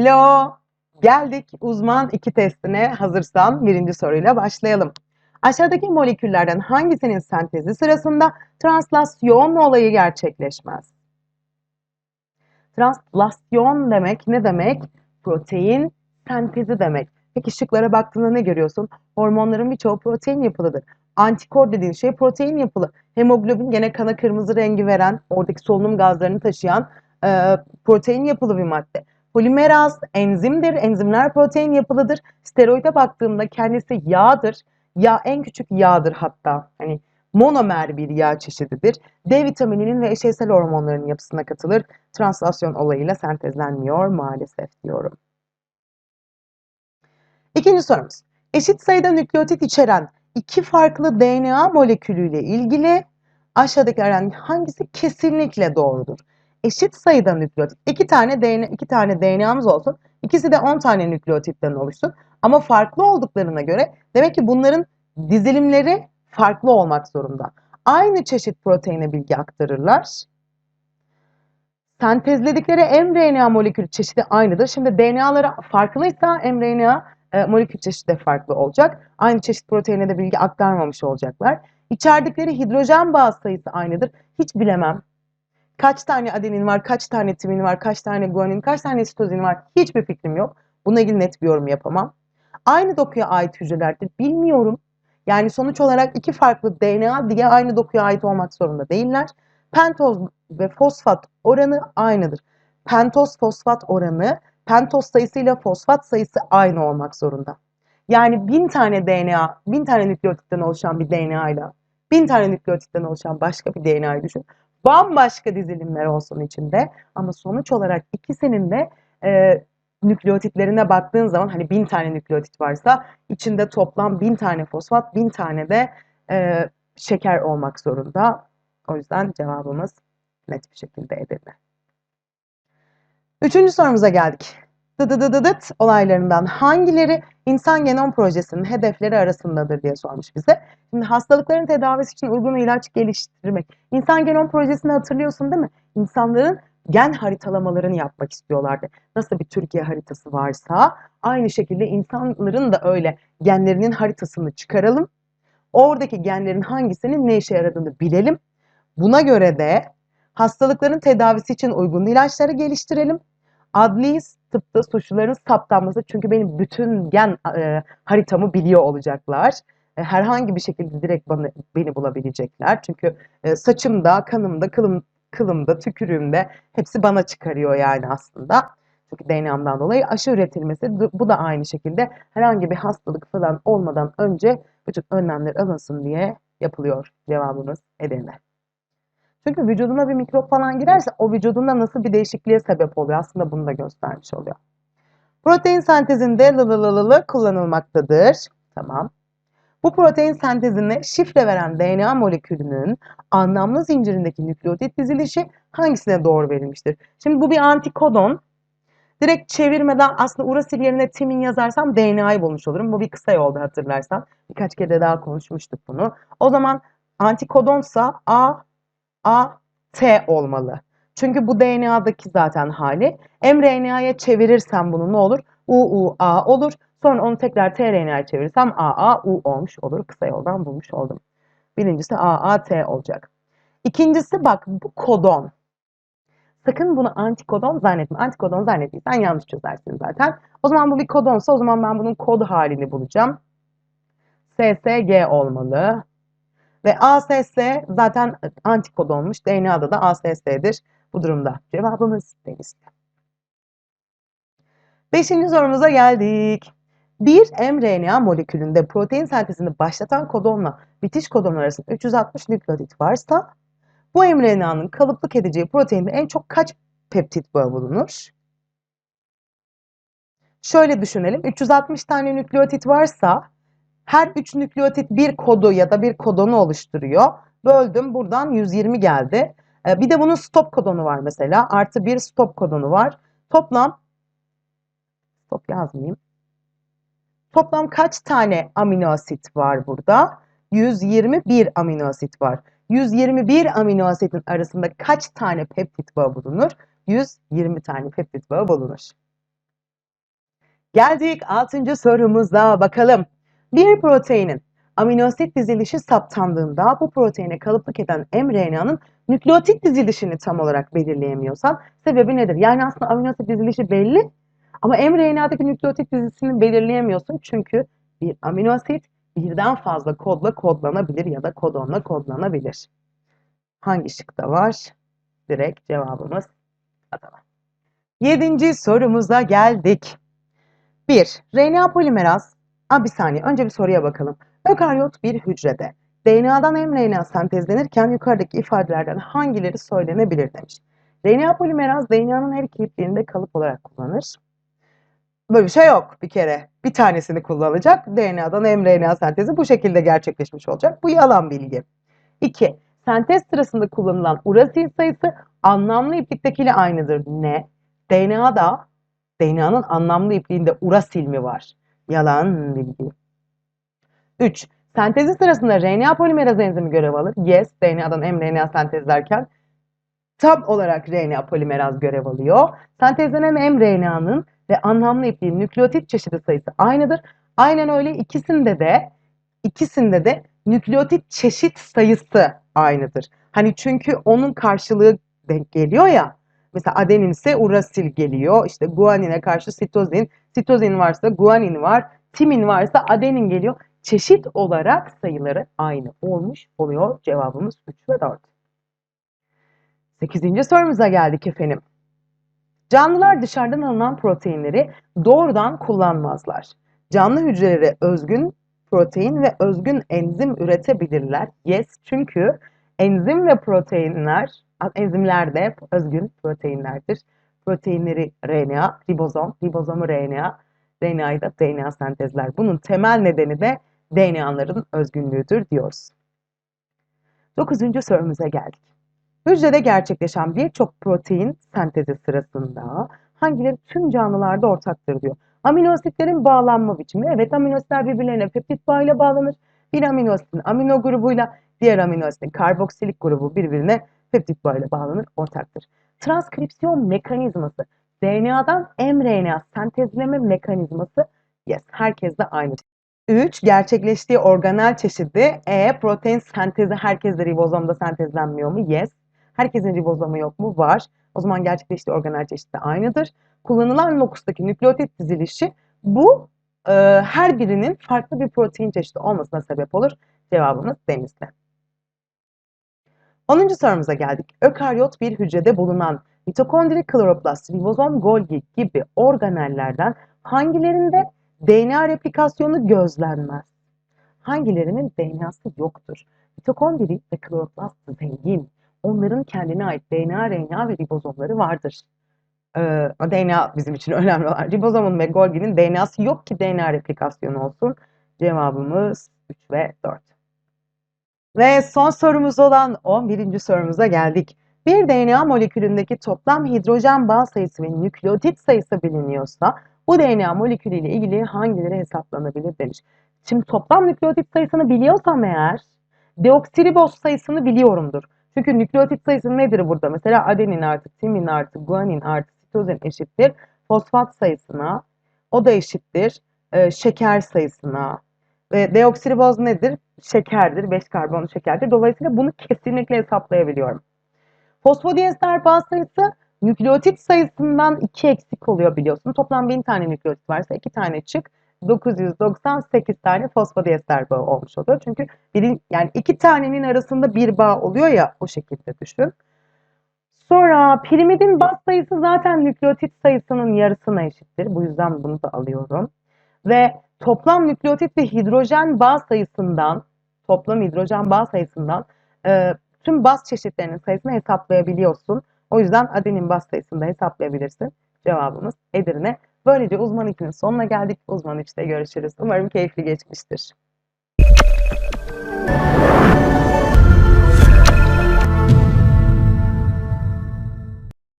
Hello. Geldik uzman iki testine hazırsan birinci soruyla başlayalım. Aşağıdaki moleküllerden hangisinin sentezi sırasında translasyon olayı gerçekleşmez? Translasyon demek ne demek? Protein sentezi demek. Peki şıklara baktığında ne görüyorsun? Hormonların birçoğu protein yapılıdır. Antikor dediğin şey protein yapılı. Hemoglobin gene kana kırmızı rengi veren, oradaki solunum gazlarını taşıyan e, protein yapılı bir madde. Polimeraz enzimdir. Enzimler protein yapılıdır. Steroide baktığımda kendisi yağdır. Yağ en küçük yağdır hatta. Hani monomer bir yağ çeşididir. D vitamininin ve eşeysel hormonların yapısına katılır. Translasyon olayıyla sentezlenmiyor maalesef diyorum. İkinci sorumuz. Eşit sayıda nükleotit içeren iki farklı DNA molekülüyle ilgili aşağıdakilerden hangisi kesinlikle doğrudur? Eşit sayıda nükleotit. iki tane DNA, iki tane DNA'mız olsun. İkisi de 10 tane nükleotitten oluşsun. Ama farklı olduklarına göre demek ki bunların dizilimleri farklı olmak zorunda. Aynı çeşit proteine bilgi aktarırlar. Sentezledikleri mRNA molekül çeşidi aynıdır. Şimdi DNA'ları farklıysa mRNA e, molekül çeşidi de farklı olacak. Aynı çeşit proteine de bilgi aktarmamış olacaklar. İçerdikleri hidrojen bağ sayısı aynıdır. Hiç bilemem. Kaç tane adenin var, kaç tane timin var, kaç tane guanin, kaç tane sitozin var hiçbir fikrim yok. Bununla ilgili net bir yorum yapamam. Aynı dokuya ait hücrelerdir bilmiyorum. Yani sonuç olarak iki farklı DNA diye aynı dokuya ait olmak zorunda değiller. Pentoz ve fosfat oranı aynıdır. Pentoz fosfat oranı pentoz sayısıyla fosfat sayısı aynı olmak zorunda. Yani bin tane DNA, bin tane nükleotitten oluşan bir DNA ile bin tane nükleotitten oluşan başka bir DNA'yı düşün. Bambaşka dizilimler olsun içinde ama sonuç olarak ikisinin de e, nükleotitlerine baktığın zaman hani bin tane nükleotit varsa içinde toplam bin tane fosfat, bin tane de e, şeker olmak zorunda. O yüzden cevabımız net bir şekilde Edirne. Üçüncü sorumuza geldik. Dıdıdıdıdıt olaylarından hangileri insan genom projesinin hedefleri arasındadır diye sormuş bize. Şimdi hastalıkların tedavisi için uygun ilaç geliştirmek. İnsan genom projesini hatırlıyorsun değil mi? İnsanların gen haritalamalarını yapmak istiyorlardı. Nasıl bir Türkiye haritası varsa aynı şekilde insanların da öyle genlerinin haritasını çıkaralım. Oradaki genlerin hangisinin ne işe yaradığını bilelim. Buna göre de hastalıkların tedavisi için uygun ilaçları geliştirelim. Adli tıpta suçluların saptanması çünkü benim bütün gen e, haritamı biliyor olacaklar. E, herhangi bir şekilde direkt bana, beni bulabilecekler. Çünkü e, saçımda, kanımda, kılım, kılımda, tükürüğümde hepsi bana çıkarıyor yani aslında. Çünkü DNA'mdan dolayı aşı üretilmesi bu da aynı şekilde herhangi bir hastalık falan olmadan önce bütün önlemler alınsın diye yapılıyor cevabımız Edirne. Çünkü vücuduna bir mikrop falan girerse o vücudunda nasıl bir değişikliğe sebep oluyor. Aslında bunu da göstermiş oluyor. Protein sentezinde lılılılılı kullanılmaktadır. Tamam. Bu protein sentezine şifre veren DNA molekülünün anlamlı zincirindeki nükleotit dizilişi hangisine doğru verilmiştir? Şimdi bu bir antikodon. Direkt çevirmeden aslında urasil yerine timin yazarsam DNA'yı bulmuş olurum. Bu bir kısa yolda hatırlarsan. Birkaç kere daha konuşmuştuk bunu. O zaman antikodonsa A A, T olmalı. Çünkü bu DNA'daki zaten hali. mRNA'ya çevirirsem bunu ne olur? U, U, A olur. Sonra onu tekrar tRNA'ya çevirirsem A, A, U olmuş olur. Kısa yoldan bulmuş oldum. Birincisi A, A, T olacak. İkincisi bak bu kodon. Sakın bunu antikodon zannetme. Antikodon zannettiysen yanlış çözersin zaten. O zaman bu bir kodonsa o zaman ben bunun kod halini bulacağım. SSG olmalı. Ve ASS zaten antikodonmuş. DNA'da da ASS'dir. Bu durumda cevabımız Denizli. Beşinci sorumuza geldik. Bir mRNA molekülünde protein sentezini başlatan kodonla bitiş kodon arasında 360 nükleotit varsa bu mRNA'nın kalıplık edeceği proteinde en çok kaç peptit bağı bulunur? Şöyle düşünelim. 360 tane nükleotit varsa her 3 nükleotit bir kodu ya da bir kodonu oluşturuyor. Böldüm buradan 120 geldi. Ee, bir de bunun stop kodonu var mesela. Artı bir stop kodonu var. Toplam stop yazmayayım. Toplam kaç tane amino asit var burada? 121 amino asit var. 121 amino asitin arasında kaç tane peptit bağı bulunur? 120 tane peptit bağı bulunur. Geldik 6. sorumuza bakalım. Bir proteinin aminoasit dizilişi saptandığında bu proteine kalıplık eden mRNA'nın nükleotit dizilişini tam olarak belirleyemiyorsan sebebi nedir? Yani aslında aminoasit dizilişi belli ama mRNA'daki nükleotit dizisini belirleyemiyorsun çünkü bir aminoasit birden fazla kodla kodlanabilir ya da kodonla kodlanabilir. Hangi şıkta var? Direkt cevabımız Adana. Yedinci sorumuza geldik. 1. RNA polimeraz. Aa, bir saniye. Önce bir soruya bakalım. Ökaryot bir hücrede. DNA'dan mRNA sentezlenirken yukarıdaki ifadelerden hangileri söylenebilir demiş. RNA polimeraz DNA'nın her iki ipliğinde kalıp olarak kullanır. Böyle bir şey yok bir kere. Bir tanesini kullanacak. DNA'dan mRNA sentezi bu şekilde gerçekleşmiş olacak. Bu yalan bilgi. 2. Sentez sırasında kullanılan urasil sayısı anlamlı ipliktekiyle aynıdır. Ne? DNA'da DNA'nın anlamlı ipliğinde urasil mi var? Yalan bilgi. 3. Sentezi sırasında RNA polimeraz enzimi görev alır. Yes, DNA'dan mRNA sentezlerken tam olarak RNA polimeraz görev alıyor. Sentezlenen mRNA'nın ve anlamlı ipliğin nükleotit çeşidi sayısı aynıdır. Aynen öyle ikisinde de ikisinde de nükleotit çeşit sayısı aynıdır. Hani çünkü onun karşılığı denk geliyor ya. Mesela adenin ise urasil geliyor. İşte guanine karşı sitozin. Sitozin varsa guanin var. Timin varsa adenin geliyor. Çeşit olarak sayıları aynı olmuş oluyor. Cevabımız 3 ve 4. 8. sorumuza geldik efendim. Canlılar dışarıdan alınan proteinleri doğrudan kullanmazlar. Canlı hücrelere özgün protein ve özgün enzim üretebilirler. Yes, çünkü enzim ve proteinler, enzimler de özgün proteinlerdir. Proteinleri RNA, ribozom, ribozomu RNA, RNA'yı da DNA sentezler. Bunun temel nedeni de DNA'ların özgünlüğüdür diyoruz. Dokuzuncu sorumuza geldik. Hücrede gerçekleşen birçok protein sentezi sırasında hangileri tüm canlılarda ortaktır diyor. Aminoasitlerin bağlanma biçimi. Evet aminoasitler birbirlerine peptit bağıyla bağlanır. Bir aminoasitin amino grubuyla diğer aminoasitin karboksilik grubu birbirine peptit bağıyla bağlanır, ortaktır. Transkripsiyon mekanizması. DNA'dan mRNA sentezleme mekanizması. Yes, herkes de aynı. 3. Gerçekleştiği organel çeşidi. E. Protein sentezi herkeste ribozomda sentezlenmiyor mu? Yes. Herkesin ribozomu yok mu? Var. O zaman gerçekleştiği organel çeşidi aynıdır. Kullanılan lokustaki nükleotit dizilişi bu e, her birinin farklı bir protein çeşidi olmasına sebep olur. Cevabımız denizli. 10. sorumuza geldik. Ökaryot bir hücrede bulunan mitokondri, kloroplast, ribozom, Golgi gibi organellerden hangilerinde DNA replikasyonu gözlenmez? Hangilerinin DNA'sı yoktur? Mitokondri ve kloroplast zengin. Onların kendine ait DNA, RNA ve ribozomları vardır. Ee, DNA bizim için önemli olan. Ribozomun ve Golgi'nin DNA'sı yok ki DNA replikasyonu olsun. Cevabımız 3 ve 4. Ve son sorumuz olan 11. sorumuza geldik. Bir DNA molekülündeki toplam hidrojen bağ sayısı ve nükleotit sayısı biliniyorsa bu DNA molekülü ile ilgili hangileri hesaplanabilir demiş. Şimdi toplam nükleotit sayısını biliyorsam eğer deoksiriboz sayısını biliyorumdur. Çünkü nükleotit sayısı nedir burada? Mesela adenin artı timin artı guanin artı sitozin eşittir fosfat sayısına. O da eşittir e, şeker sayısına. Ve deoksiriboz nedir? Şekerdir. 5 karbonlu şekerdir. Dolayısıyla bunu kesinlikle hesaplayabiliyorum. Fosfodiester bağ sayısı nükleotit sayısından 2 eksik oluyor biliyorsun. Toplam 1000 tane nükleotit varsa 2 tane çık. 998 tane fosfodiester bağı olmuş oluyor. Çünkü birin, yani iki tanenin arasında bir bağ oluyor ya o şekilde düşün. Sonra pirimidin baz sayısı zaten nükleotit sayısının yarısına eşittir. Bu yüzden bunu da alıyorum. Ve toplam nükleotit ve hidrojen bağ sayısından toplam hidrojen bağ sayısından e, tüm baz çeşitlerinin sayısını hesaplayabiliyorsun. O yüzden adenin baz sayısını da hesaplayabilirsin. Cevabımız Edirne. Böylece uzman 2'nin sonuna geldik. Uzman 3'te görüşürüz. Umarım keyifli geçmiştir.